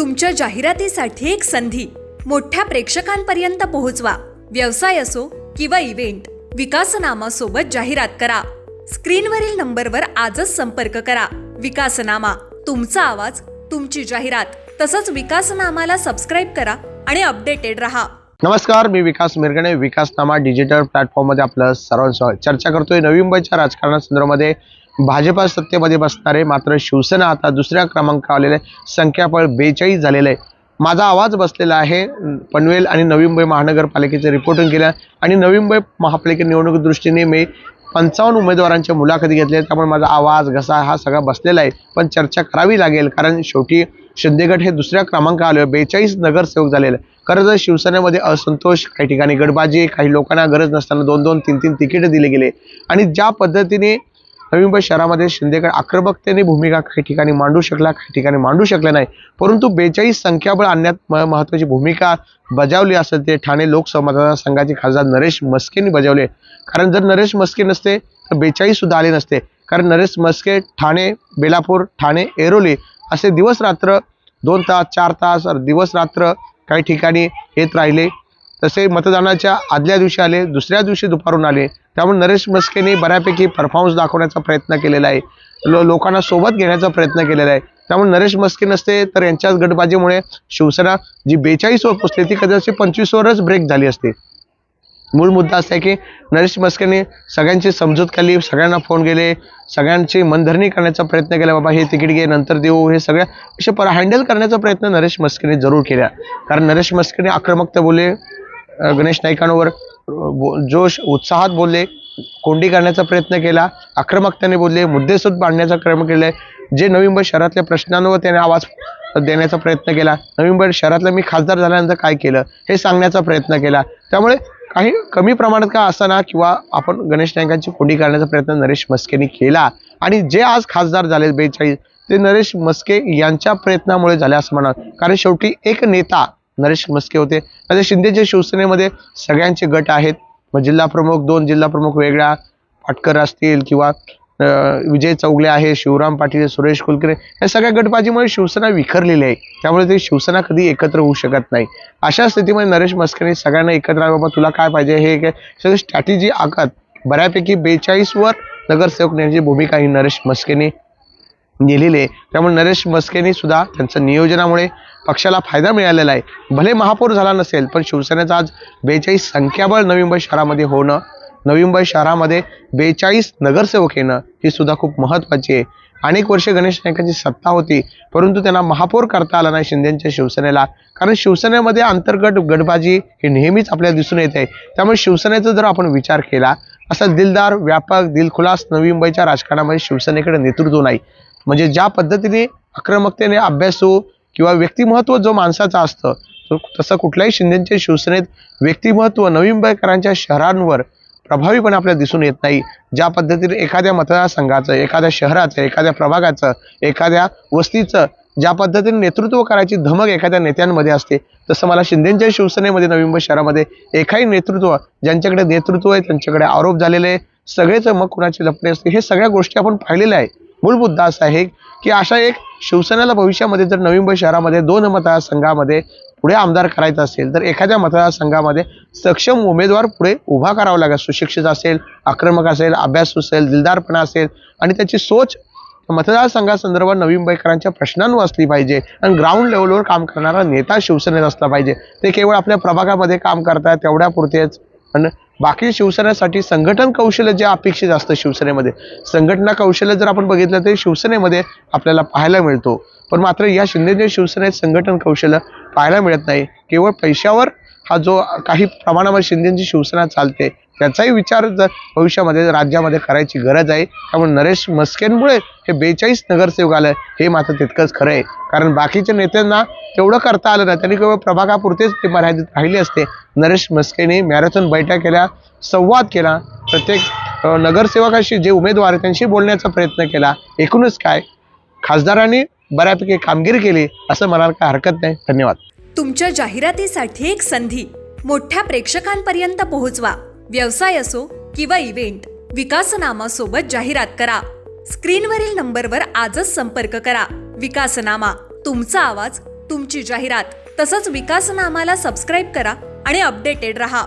तुमच्या जाहिरातीसाठी एक संधी. मोठ्या प्रेक्षकांपर्यंत पोहोचवा. व्यवसाय असो किंवा इव्हेंट विकासनामा सोबत जाहिरात करा. स्क्रीनवरील नंबरवर आजच संपर्क करा. विकासनामा तुमचा आवाज तुमची जाहिरात तसंच विकासनामाला सबस्क्राईब करा आणि अपडेटेड रहा. नमस्कार मी विकास मिरगणे विकासनामा डिजिटल प्लॅटफॉर्ममध्ये आपलं सर्वांसह चर्चा करतोय. नवी मुंबईच्या राजकारणासंदर्भामध्ये भाजपा सत्तेमध्ये बसणारे मात्र शिवसेना आता दुसऱ्या क्रमांकावर आलेले संख्याबळ बेचाळीस झालेलं आहे. माझा आवाज बसलेला आहे. पनवेल आणि नवी मुंबई महानगरपालिकेचे रिपोर्टिंग केलं आणि नवी मुंबई महापालिका निवडणूक दृष्टीने मी पंचावन्न उमेदवारांच्या मुलाखती घेतल्या त्यामुळे माझा आवाज घसा हा सगळा बसलेला आहे. पण चर्चा करावी लागेल. कारण शेवटी शिंदेगड हे दुसऱ्या क्रमांकावर आले. बेचाळीस नगरसेवक झालेले आहे. खरं तर शिवसेनेमध्ये असंतोष काही ठिकाणी गडबाजी काही लोकांना गरज नसताना दोन दोन तीन तीन तिकीट दिले गेले. आणि ज्या पद्धतीने नवी मुंबई शहरामध्ये शिंदेगड आक्रमकतेने भूमिका काही ठिकाणी मांडू शकला काही ठिकाणी मांडू शकला नाही. परंतु बेचाळीस संख्याबळ आणण्यात म- महत्त्वाची भूमिका बजावली असेल ते ठाणे लोकसभा संघाचे खासदार नरेश मस्केंनी बजावले. कारण जर नरेश मस्के नसते तर बेचाळीस सुद्धा आले नसते. कारण नरेश मस्के ठाणे बेलापूर ठाणे एरोली असे दिवस रात्र दोन तास चार तास दिवस रात्र काही ठिकाणी येत राहिले. तसे मतदानाच्या आदल्या दिवशी आले दुसऱ्या दिवशी दुपारून आले. त्यामुळे नरेश मस्केने बऱ्यापैकी परफॉर्मन्स दाखवण्याचा प्रयत्न केलेला आहे. लो लोकांना सोबत घेण्याचा प्रयत्न केलेला आहे. त्यामुळे नरेश मस्के नसते तर यांच्याच गटबाजीमुळे शिवसेना जी बेचाळीसवर पोचली ती कदाचित पंचवीसवरच ब्रेक झाली असते. मूळ मुद्दा असा आहे की नरेश मस्केने सगळ्यांची समजूत केली सगळ्यांना फोन केले सगळ्यांची मनधरणी करण्याचा प्रयत्न केला बाबा हे तिकीट घे नंतर देऊ हे सगळ्या असे पर हँडल करण्याचा प्रयत्न नरेश मस्केने जरूर केला. कारण नरेश मस्केने आक्रमकता बोलले गणेश नाईकांवर जोश उत्साहात बोलले कोंडी करण्याचा प्रयत्न केला आक्रमकतेने बोलले मुद्देसूद बांधण्याचा क्रम केले जे नवी मुंबई शहरातल्या प्रश्नांवर त्याने आवाज देण्याचा प्रयत्न केला. नवी मुंबई मी खासदार झाल्यानंतर काय केलं हे सांगण्याचा प्रयत्न केला. त्यामुळे काही कमी प्रमाणात का असताना किंवा आपण गणेश नाईकांची कोंडी करण्याचा प्रयत्न नरेश मस्केने केला आणि जे आज खासदार झाले बेचाळीस ते नरेश मस्के यांच्या प्रयत्नामुळे झाले असं म्हणा. कारण शेवटी एक नेता नरेश मस्के होते. आता शिंदेच्या शिवसेनेमध्ये सगळ्यांचे गट आहेत. मग जिल्हा प्रमुख दोन जिल्हा प्रमुख वेगळ्या पाटकर असतील किंवा विजय चौगले आहे शिवराम पाटील सुरेश कुलकर्णी या सगळ्या गटबाजीमुळे शिवसेना विखरलेली आहे. त्यामुळे ते शिवसेना कधी एकत्र होऊ शकत नाही. अशा स्थितीमध्ये नरेश मस्केने सगळ्यांना एकत्र बाबा तुला काय पाहिजे? हे काय? सगळी स्ट्रॅटेजी आखत बऱ्यापैकी बेचाळीसवर नगरसेवक नेण्याची भूमिका ही नरेश मस्केने नेलेली आहे. त्यामुळे नरेश मस्केनी सुद्धा त्यांच्या नियोजनामुळे पक्षाला फायदा मिळालेला आहे. भले महापौर झाला नसेल पण शिवसेनेचा आज बेचाळीस संख्याबळ नवी मुंबई शहरामध्ये होणं नवी मुंबई शहरामध्ये बेचाळीस नगरसेवक येणं ही सुद्धा खूप महत्त्वाची आहे. अनेक वर्षे गणेश नायकांची सत्ता होती परंतु त्यांना महापौर करता आला नाही शिंदेच्या शिवसेनेला. कारण शिवसेनेमध्ये अंतर्गत गटबाजी हे नेहमीच आपल्याला दिसून येत. आहे त्यामुळे शिवसेनेचा जर आपण विचार केला असा दिलदार व्यापक दिलखुलास नवी मुंबईच्या राजकारणामध्ये शिवसेनेकडे नेतृत्व नाही. म्हणजे ज्या पद्धतीने आक्रमकतेने अभ्यासू किंवा व्यक्तिमत्व जो माणसाचा असतं तो तसं कुठल्याही शिंदेच्या शिवसेनेत व्यक्तिमत्व नवी मुंबईकरांच्या शहरांवर प्रभावीपणे आपल्याला दिसून येत नाही. ज्या पद्धतीने एखाद्या मतदारसंघाचं एखाद्या शहराचं एखाद्या प्रभागाचं एखाद्या वस्तीचं ज्या पद्धतीने नेतृत्व करायची धमक एखाद्या नेत्यांमध्ये असते तसं मला शिंदेच्या शिवसेनेमध्ये नवी मुंबई शहरामध्ये एकाही नेतृत्व ज्यांच्याकडे नेतृत्व आहे त्यांच्याकडे आरोप झालेले आहे सगळेच मग कुणाचे लपणे असते हे सगळ्या गोष्टी आपण पाहिलेल्या आहे मूलभूत मुद्दा असा आहे की अशा एक शिवसेनेला भविष्यामध्ये जर नवी मुंबई शहरामध्ये दोन मतदारसंघामध्ये पुढे आमदार करायचा असेल तर एखाद्या मतदारसंघामध्ये सक्षम उमेदवार पुढे उभा करावा लागेल. सुशिक्षित असेल आक्रमक असेल अभ्यास असेल दिलदारपणा असेल आणि त्याची सोच मतदारसंघासंदर्भात नवी मुंबईकरांच्या प्रश्नांवर असली पाहिजे आणि ग्राउंड लेवलवर काम करणारा नेता शिवसेनेत असला पाहिजे. ते केवळ आपल्या प्रभागामध्ये काम करतात तेवढ्यापुरतेच. पण बाकी शिवसेनेसाठी संघटन कौशल्य जे अपेक्षित असतं शिवसेनेमध्ये संघटना कौशल्य जर आपण बघितलं तर शिवसेनेमध्ये आपल्याला पाहायला मिळतो. पण मात्र या शिंदेच्या शिवसेनेत संघटन कौशल्य पाहायला मिळत नाही. केवळ पैशावर हा जो काही प्रमाणावर शिंदेची शिवसेना चालते त्याचाही विचार जर भविष्यामध्ये राज्यामध्ये करायची गरज आहे. त्यामुळे नरेश मस्केंमुळे हे बेचाळीस नगरसेवक आलं. हे मात्र तितकंच खरं आहे. कारण बाकीच्या नेत्यांना तेवढं करता आलं नाही. त्यांनी केवळ प्रभागापुरतेच ते मर्यादित राहिले असते. नरेश मस्केने मॅरेथॉन बैठक केल्या संवाद केला. प्रत्येक नगरसेवकाशी जे उमेदवार त्यांशी बोलण्याचा प्रयत्न केला. एकूणच काय? खासदारांनी बऱ्यापैकी कामगिरी केली असं म्हणायला काय हरकत नाही. धन्यवाद. तुमच्या जाहिरातीसाठी एक संधी. मोठ्या प्रेक्षकांपर्यंत पोहोचवा. व्यवसाय असो किंवा इव्हेंट विकासनामासोबत जाहिरात करा. स्क्रीनवरील नंबरवर आजच संपर्क करा. विकासनामा तुमचा आवाज तुमची जाहिरात. तसंच विकासनामाला सबस्क्राईब करा आणि अपडेटेड रहा.